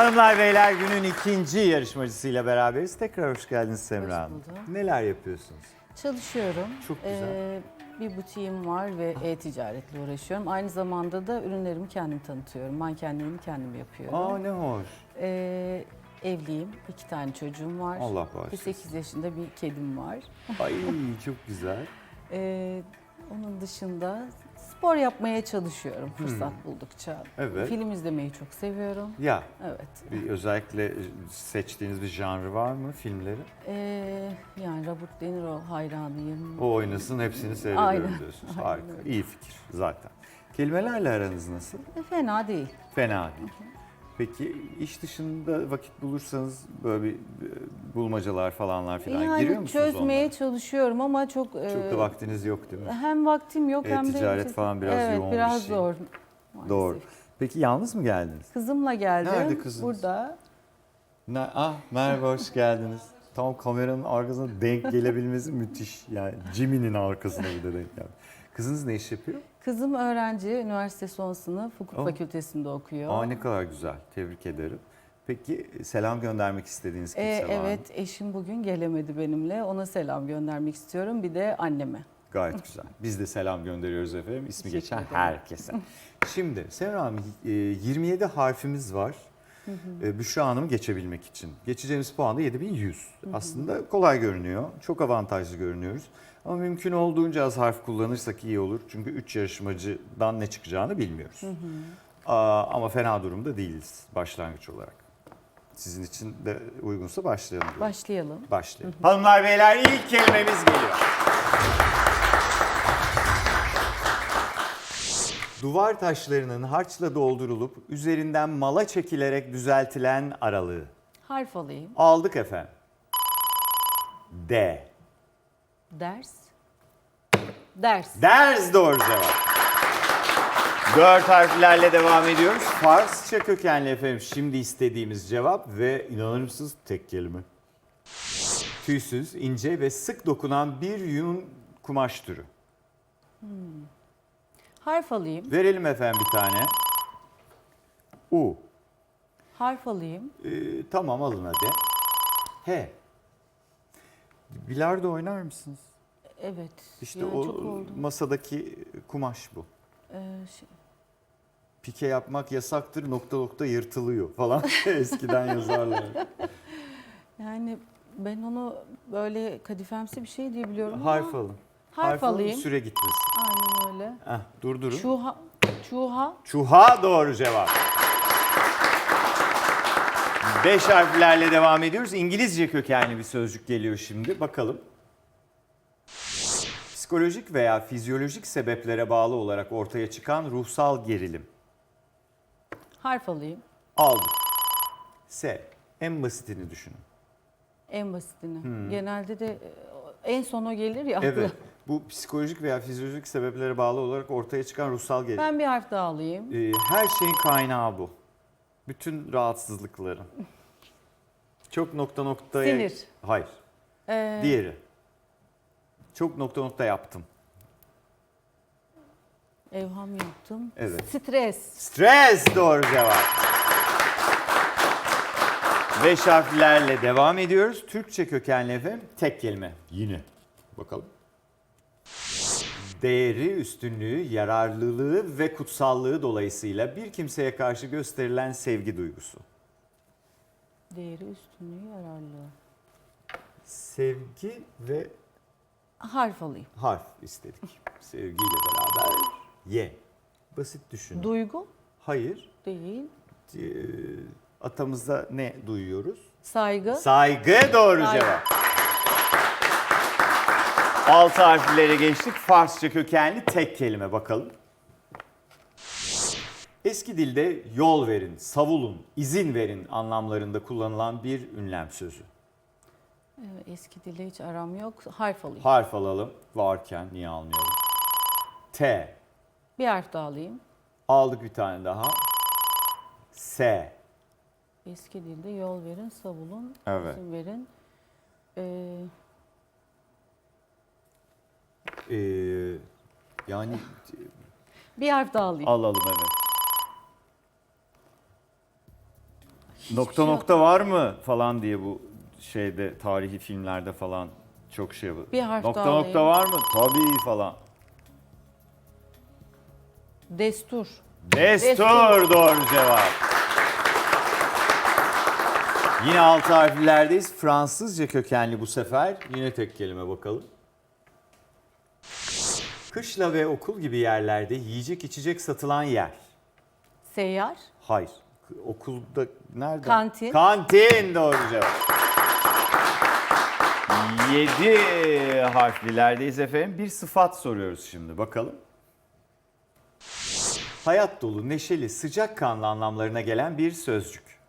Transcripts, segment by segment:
Hanımlar beyler günün ikinci yarışmacısıyla beraberiz. Tekrar hoş geldiniz Semra Hanım. Neler yapıyorsunuz? Çalışıyorum. Çok güzel. Ee, bir butiğim var ve e-ticaretle uğraşıyorum. Aynı zamanda da ürünlerimi kendim tanıtıyorum. Mankenlerimi kendim yapıyorum. Aa ne hoş. Ee, evliyim. iki tane çocuğum var. Allah Bir bağışlasın. 8 yaşında bir kedim var. Ay çok güzel. Ee, onun dışında spor yapmaya çalışıyorum fırsat buldukça. Hmm. Evet. Film izlemeyi çok seviyorum. Ya Evet. bir özellikle seçtiğiniz bir janrı var mı filmleri? Ee, yani Robert De Niro hayranıyım. O oynasın hepsini seyrediyorum Aynen. diyorsunuz. Aynen Harika. öyle. İyi fikir zaten. Kelimelerle aranız nasıl? E, Fena değil. Fena değil. Peki iş dışında vakit bulursanız böyle bir e, bulmacalar falanlar falan giriyor Yani musunuz çözmeye onlara? çalışıyorum ama çok Çok e, da vaktiniz yok değil mi? hem vaktim yok hem de E-ticaret falan biraz evet, yoğun bir biraz şey. zor. maalesef. Doğru. Peki yalnız mı geldiniz? Kızımla geldim. Nerede kızınız? Burada. Ne, ah merhaba hoş geldiniz. Tam kameranın arkasına denk gelebilmesi müthiş. Yani Jimmy'nin arkasına bir de denk geldi. Kızınız ne iş yapıyor? Kızım öğrenci, üniversite son sınıf, hukuk Oh. fakültesinde okuyor. Aa ne kadar güzel. Tebrik ederim. Peki selam göndermek istediğiniz kimse Ee, var mı? evet, eşim bugün gelemedi benimle. Ona selam göndermek istiyorum. Bir de anneme. Gayet güzel. Biz de selam gönderiyoruz efendim. İsmi Teşekkür geçen ederim. herkese. Şimdi Semra Hanım e, 27 harfimiz var. E, Büşra Hanım'ı geçebilmek için. Geçeceğimiz puan da 7100. Aslında kolay görünüyor. Çok avantajlı görünüyoruz. Ama mümkün olduğunca az harf kullanırsak iyi olur. Çünkü 3 yarışmacıdan ne çıkacağını bilmiyoruz. Aa, ama fena durumda değiliz başlangıç olarak. Sizin için de uygunsa başlayalım. diyorum. Başlayalım. Başlayalım. Hanımlar beyler ilk kelimemiz geliyor. Duvar taşlarının harçla doldurulup üzerinden mala çekilerek düzeltilen aralığı. Harf alayım. Aldık efendim. D. Ders. Ders. Ders doğru cevap. Dört harflerle devam ediyoruz. Farsça kökenli efendim. Şimdi istediğimiz cevap ve inanır mısınız tek kelime. Tüysüz, ince ve sık dokunan bir yün kumaş türü. Harf alayım. Verelim efendim bir tane. U. Harf alayım. Ee, tamam alın hadi. H. Bilardo oynar mısınız? Evet. İşte yani o masadaki kumaş bu. Ee, şey- Pike yapmak yasaktır nokta nokta yırtılıyor falan eskiden yazarlar. yani ben onu böyle kadifemsi bir şey diye biliyorum Harf ama alın. harf, alayım. süre gitmesin. Aynen öyle. Heh, durdurun. Çuha, çuha, Çuha doğru cevap. Beş harflerle devam ediyoruz. İngilizce kökenli bir sözcük geliyor şimdi. Bakalım. Psikolojik veya fizyolojik sebeplere bağlı olarak ortaya çıkan ruhsal gerilim. harf alayım. Aldık. S. En basitini düşünün. En basitini. Genelde de e, en sona gelir ya. akla. Evet. Bu psikolojik veya fizyolojik sebeplere bağlı olarak ortaya çıkan ruhsal gerilim. Ben bir harf daha alayım. Ee, her şeyin kaynağı bu. Bütün rahatsızlıkların. Çok nokta noktaya... Sinir. Hayır. Ee, Diğeri. Çok nokta nokta yaptım. evham yaptım. Evet. Stres. Stres doğru cevap. Beş harflerle devam ediyoruz. Türkçe kökenli efendim tek kelime. Yine. Bakalım. Değeri, üstünlüğü, yararlılığı ve kutsallığı dolayısıyla bir kimseye karşı gösterilen sevgi duygusu. Değeri, üstünlüğü, yararlılığı. Sevgi ve Harf alayım. harf istedik. Sevgiyle beraber ye. Basit düşünün. Duygu Hayır. değil. Ee, atamızda ne duyuyoruz? Saygı. Saygı doğru Saygı. cevap. Altı harflere geçtik. Farsça kökenli tek kelime bakalım. Eski dilde yol verin, savulun, izin verin anlamlarında kullanılan bir ünlem sözü. Eski dille hiç aram yok. Harf alayım. Harf alalım. Varken niye almayalım? T. bir harf daha alayım. Aldık bir tane daha. S. Eski dilde yol verin, savulun, Evet. izin verin. Ee, Ee, yani bir harf daha alayım. alalım evet. nokta şey nokta var mı falan diye bu şeyde tarihi filmlerde falan çok şey yapıyor. Bir harf Nokta daha nokta alayım. var mı? Tabii falan. Destur. Destur doğru cevap. Yine altı harflerdeyiz. Fransızca kökenli bu sefer. Yine tek kelime bakalım. Kışla ve okul gibi yerlerde yiyecek içecek satılan yer. Seyyar. Hayır. Okulda nerede? Kantin. Kantin doğru cevap. Yedi harflilerdeyiz efendim. Bir sıfat soruyoruz şimdi. Bakalım. Hayat dolu, neşeli, sıcakkanlı anlamlarına gelen bir sözcük.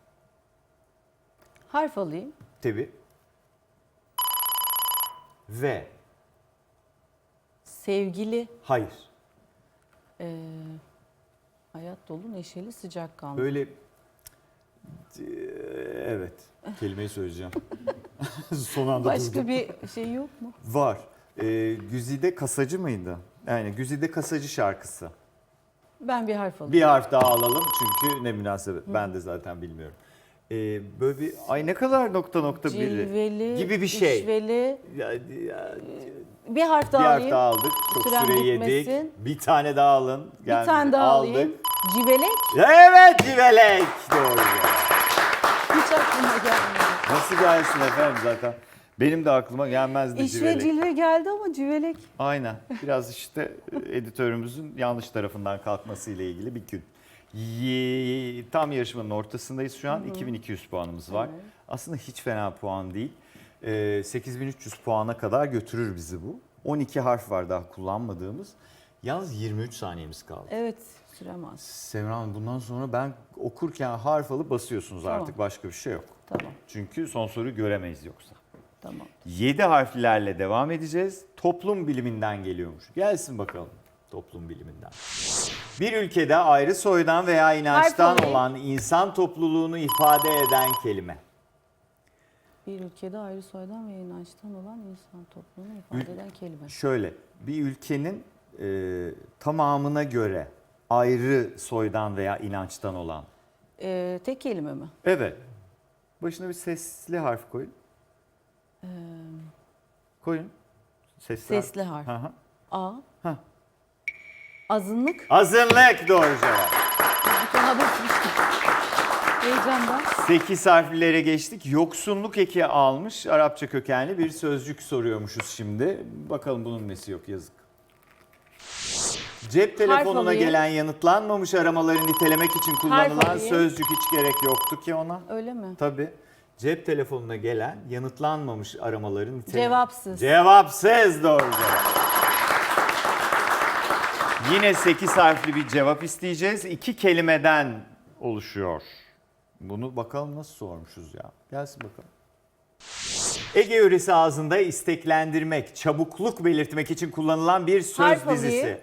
Harf alayım. Tabi. Ve. Sevgili. Hayır. Ee, hayat dolu, neşeli, sıcakkanlı. Böyle Ee, evet kelimeyi söyleyeceğim. Son anda Başka durdum. bir şey yok mu? Var. Ee, Güzide Kasacı mıydı? Yani Güzide Kasacı şarkısı. Ben bir harf alayım. Bir harf daha alalım çünkü ne münasebet. Ben de zaten bilmiyorum. Ee, böyle bir ay ne kadar nokta nokta biri Cilveli. gibi bir şey. işveli. Ya, ya, Bir harf bir daha harf alayım. daha aldık. Çok Sürem süre yedik. bitmesin. Bir tane daha alın. Bir Geldi. tane daha Aldık. alayım. Civelek. Evet civelek. Doğru. Hiç aklıma gelmedi. Nasıl gelsin efendim zaten. Benim de aklıma gelmezdi İş ve civelek. cilve geldi ama civelek. Aynen. Biraz işte editörümüzün yanlış tarafından kalkması ile ilgili bir gün. Ye- tam yarışmanın ortasındayız şu an. 2200 puanımız var. Aslında hiç fena puan değil. Ee, 8300 puana kadar götürür bizi bu. 12 harf var daha kullanmadığımız. Yalnız 23 saniyemiz kaldı. Evet sürem az. Semra Hanım bundan sonra ben okurken harf alıp basıyorsunuz Tamam. artık başka bir şey yok. Tamam Çünkü son soruyu göremeyiz yoksa. tamam. 7 harflerle devam edeceğiz. Toplum biliminden geliyormuş. Gelsin bakalım toplum biliminden. Bir ülkede ayrı soydan veya inançtan Harf alayım. olan insan topluluğunu ifade eden kelime. Bir ülkede ayrı soydan ve inançtan olan insan toplumunu ifade eden kelime. Şöyle bir ülkenin e, tamamına göre ayrı soydan veya inançtan olan. Ee, tek kelime mi? Evet. Başına bir sesli harf koyun. Ee, Koyun. Sesli, sesli harf. Hı. A. Hah. Azınlık. Azınlık doğru cevap. Bir tane basmıştım. Heyecandan. 8 harflere geçtik. Yoksunluk eki almış Arapça kökenli bir sözcük soruyormuşuz şimdi. Bakalım bunun nesi yok yazık. Cep telefonuna alayım. gelen yanıtlanmamış aramaları nitelemek için kullanılan alayım. sözcük hiç gerek yoktu ki ona. Öyle mi? Tabii. Cep telefonuna gelen yanıtlanmamış aramaları nitelemek. Cevapsız. Cevapsız doğru cevap. Yine 8 harfli bir cevap isteyeceğiz. İki kelimeden oluşuyor. Bunu bakalım nasıl sormuşuz ya. Gelsin bakalım. Ege yöresi ağzında isteklendirmek, çabukluk belirtmek için kullanılan bir söz Harf dizisi.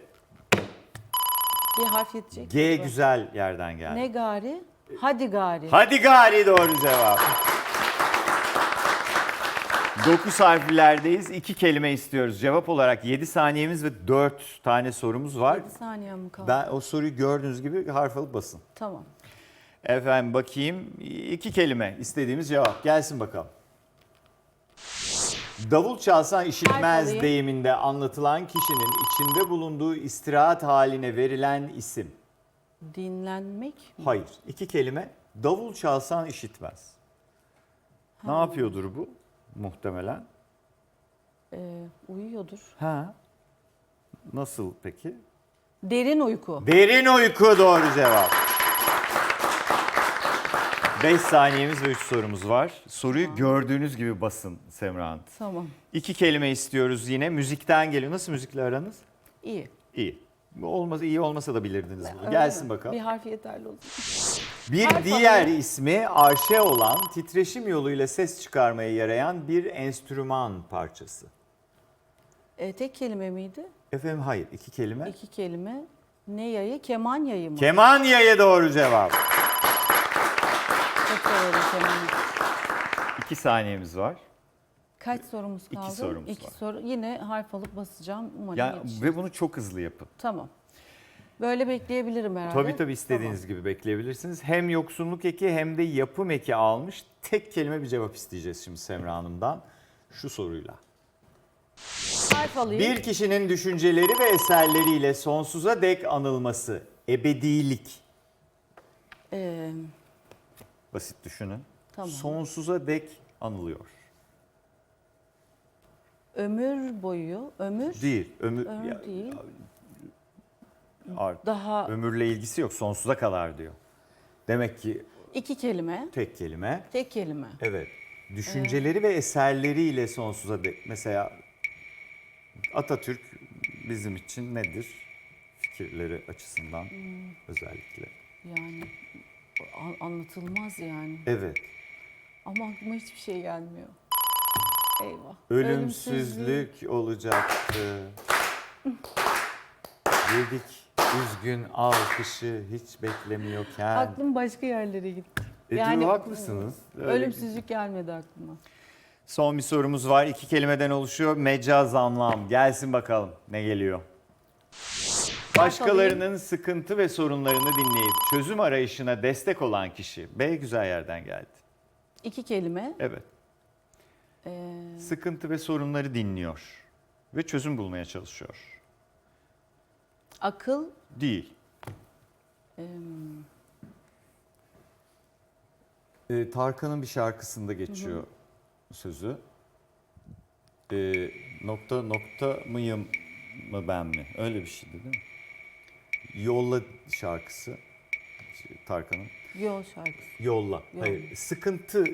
Bir harf yetecek. G mi? güzel yerden geldi. Ne gari? Hadi gari. Hadi gari doğru cevap. 9 harflerdeyiz. İki kelime istiyoruz. Cevap olarak 7 saniyemiz ve 4 tane sorumuz var. 7 saniyem mi kaldı? Ben o soruyu gördüğünüz gibi harf alıp basın. Tamam. Efendim bakayım. iki kelime istediğimiz cevap. Gelsin bakalım. Davul çalsan işitmez deyiminde anlatılan kişinin içinde bulunduğu istirahat haline verilen isim. Dinlenmek mi? Hayır. iki kelime. Davul çalsan işitmez. Ne yapıyordur bu? Muhtemelen. Ee, uyuyordur. Ha. Nasıl peki? Derin uyku. Derin uyku doğru cevap. 5 saniyemiz ve 3 sorumuz var. Soruyu gördüğünüz gibi basın Semra Hanım. Tamam. İki kelime istiyoruz yine. Müzikten geliyor. Nasıl müzikle aranız? İyi. İyi. Olmaz, iyi olmasa da bilirdiniz bunu. Gelsin bakalım. Bir harf yeterli olur. Bir harf diğer alayım. ismi arşe olan, titreşim yoluyla ses çıkarmaya yarayan bir enstrüman parçası. Ee, tek kelime miydi? Efendim hayır, iki kelime. İki kelime. Ne yayı? Keman yayı mı? Keman yayı doğru cevap. Çok severim kemanı. İki saniyemiz var. Kaç sorumuz İki kaldı? sorumuz İki var. soru. Yine harf alıp basacağım. Umarım Ya yetişir. ve bunu çok hızlı yapın. Tamam. Böyle bekleyebilirim herhalde. Tabii tabii istediğiniz gibi bekleyebilirsiniz. Hem yoksunluk eki hem de yapım eki almış. Tek kelime bir cevap isteyeceğiz şimdi Semra Hanım'dan. Şu soruyla. Tamam. Harf alayım. Bir kişinin düşünceleri ve eserleriyle sonsuza dek anılması. Ebedilik. Ee, Basit düşünün. Tamam. Sonsuza dek anılıyor. ömür boyu, ömür Değil. Ömür, Ömür ya- değil. Art- daha ömürle ilgisi yok. Sonsuza kadar diyor. Demek ki iki kelime, tek kelime. tek kelime. Evet. Düşünceleri ve eserleriyle sonsuza dek. Mesela Atatürk bizim için nedir? Fikirleri açısından Hmm. özellikle. Yani an- anlatılmaz yani. Evet. Ama aklıma hiçbir şey gelmiyor. Eyvah. Ölümsüzlük olacaktı. Yedik üzgün alkışı hiç beklemiyorken. Aklım başka yerlere gitti. E, yani- haklısınız. Öyle- Ölümsüzlük gelmedi aklıma. Son bir sorumuz var. İki kelimeden oluşuyor. Mecaz anlam. Gelsin bakalım ne geliyor. Başkalarının sıkıntı ve sorunlarını dinleyip çözüm arayışına destek olan kişi. B güzel yerden geldi. İki kelime. Evet. Ee, Sıkıntı ve sorunları dinliyor ve çözüm bulmaya çalışıyor. akıl. Değil. em, Ee, Tarkan'ın bir şarkısında geçiyor sözü. Ee, nokta nokta mıyım mı ben mi? Öyle bir şeydi değil mi? Yolla şarkısı Tarkan'ın. yol şarkısı. Yolla. Yolla. Hayır. Sıkıntı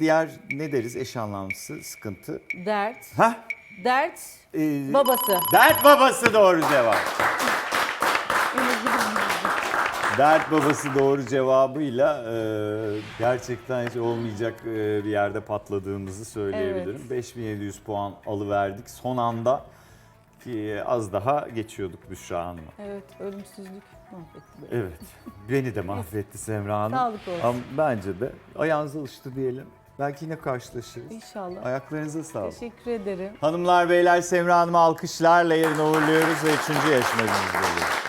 diğer ne deriz eş anlamlısı sıkıntı. Dert. Ha? Dert. Ee, Babası. Dert babası doğru cevap. Dert babası doğru cevabıyla e, gerçekten hiç olmayacak e, bir yerde patladığımızı söyleyebilirim. 5700 puan alıverdik. Son anda az daha geçiyorduk Büşra Hanım'a. Evet, ölümsüzlük mahvetti beni. Evet. Beni de mahvetti Semra Hanım. Sağlık olsun. Ama bence de ayağınıza alıştı diyelim. Belki yine karşılaşırız. İnşallah. Ayaklarınıza sağlık. Teşekkür ederim. Hanımlar beyler Semra Hanım'ı alkışlarla yerine uğurluyoruz ve üçüncü yarışmacımız geliyor.